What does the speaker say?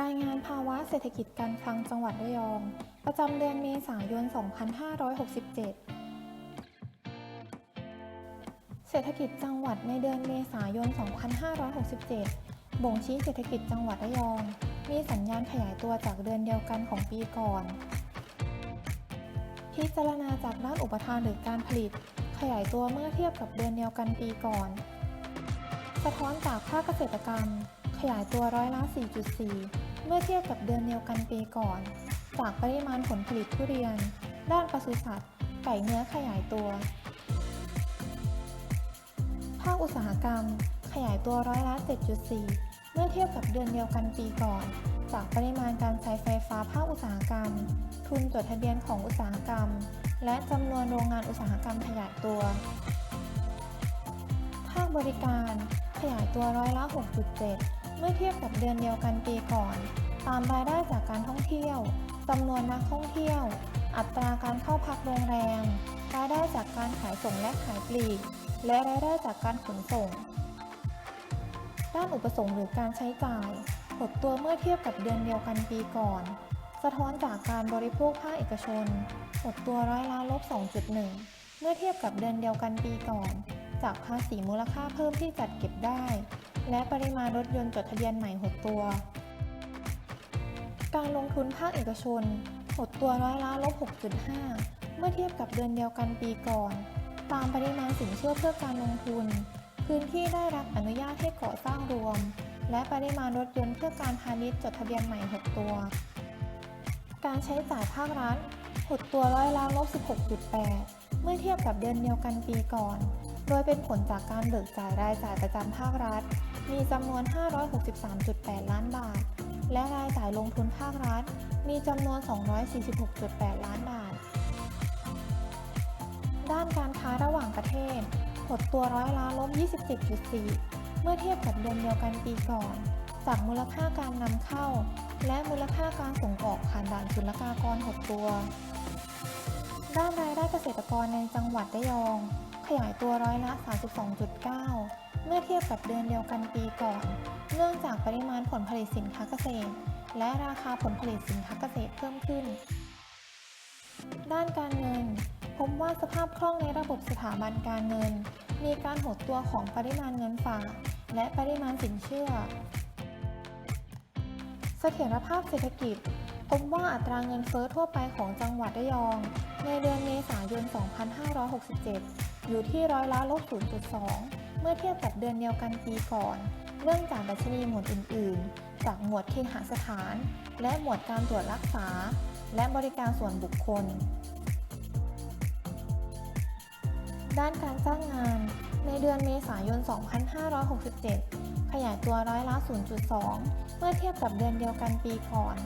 รายงานภาวะเศรษฐกิจการคลังจังหวัดระยอง ประจำเดือนเมษายน 2567 เศรษฐกิจจังหวัดในเดือนเมษายน 2567 บ่งชี้เศรษฐกิจจังหวัดระยอง มีสัญญาณขยายตัวจากเดือนเดียวกันของปีก่อน พิจารณาจากด้านอุปทานหรือการผลิต ขยายตัวเมื่อเทียบกับเดือนเดียวกันปีก่อน สะท้อนจากภาคเกษตรกรรมขยายตัวร้อยละ 4.4 เมื่อเทียบกับเดือนเดียวกันปีก่อน จากปริมาณผลผลิตทุเรียน ด้านปศุสัตว์ไก่เนื้อขยายตัว ภาคอุตสาหกรรม ขยายตัวร้อยละ 7.4 เมื่อเทียบกับเดือนเดียวกันปีก่อน จากปริมาณการใช้ไฟฟ้าภาคอุตสาหกรรม ทุนจดทะเบียนของอุตสาหกรรม และจำนวนโรงงานอุตสาหกรรมขยายตัว ภาคบริการ ขยายตัวร้อยละ 6.7 มื่อเทียบกับเดือนเดียวกันปีก่อน ตามรายได้จากการท่องเที่ยวจำนวนนักท่องเที่ยว อัตราการเข้าพักโรงแรม รายได้จากการขายส่งและขายปลีก และรายได้จากการขนส่ง ด้านอุปสงค์หรือการใช้จ่ายหดตัวเมื่อเทียบกับเดือนเดียวกันปีก่อน สะท้อนจากการบริโภคภาคเอกชนหดตัวร้อยละลบ 2.1 เมื่อเทียบกับเดือนเดียวกันปีก่อน จากภาษีมูลค่าเพิ่มที่จัดเก็บได้ และปริมาณรถยนต์จดทะเบียนใหม่หดตัว การลงทุนภาคเอกชน หดตัวร้อยละลบ 6.5 เมื่อเทียบกับเดือนเดียวกันปีก่อน ตามปริมาณสินเชื่อเพื่อการลงทุน พื้นที่ได้รับอนุญาตให้ก่อสร้างรวม และปริมาณรถยนต์เพื่อการพาณิชย์จดทะเบียนใหม่ 6 ตัว การใช้จ่ายภาครัฐหดตัวร้อยละลบ 16.8 เมื่อเทียบกับเดือนเดียวกันปีก่อน โดยเป็นผลจากการเบิกจ่ายรายจ่ายประจำภาครัฐ มีจำนวน 563.8 ล้านบาท และรายจ่ายลงทุนภาครัฐ มีจำนวน 246.8 ล้านบาท ด้านการค้าระหว่างประเทศหดตัวร้อยละลบ27.4 เมื่อเทียบกับเดือนเดียวกันปีก่อน จากมูลค่าการนำเข้า และมูลค่าการส่งออกผ่านด่านศุลกากรหดตัว ด้านรายได้เกษตรกรในจังหวัดระยอง ขยายตัวร้อยละ 32.9 เมื่อเทียบกับเดือนเดียวกันปีก่อน เนื่องจากปริมาณผลผลิตสินค้าเกษตร และราคาผลผลิตสินค้าเกษตรเพิ่มขึ้น ด้านการเงิน พบว่าสภาพคล่องในระบบสถาบันการเงิน มีการหดตัวของปริมาณเงินฝากและปริมาณสินเชื่อ เสถียรภาพเศรษฐกิจ พบว่าอัตราเงินเฟ้อทั่วไปของจังหวัดระยอง ในเดือนเมษายน 2567 อยู่ที่ร้อยละลบ0.2 เมื่อเทียบกับเดือนเดียวกันปีก่อนเนื่องจากดัชนีหมวดอื่น ๆ จากหมวดเคหสถาน และหมวดการตรวจรักษา และบริการส่วนบุคคล ด้านการจ้างงาน ในเดือนเมษายน 2567 ขยายตัวร้อยละ0.2 เมื่อเทียบกับเดือนเดียวกันปีก่อน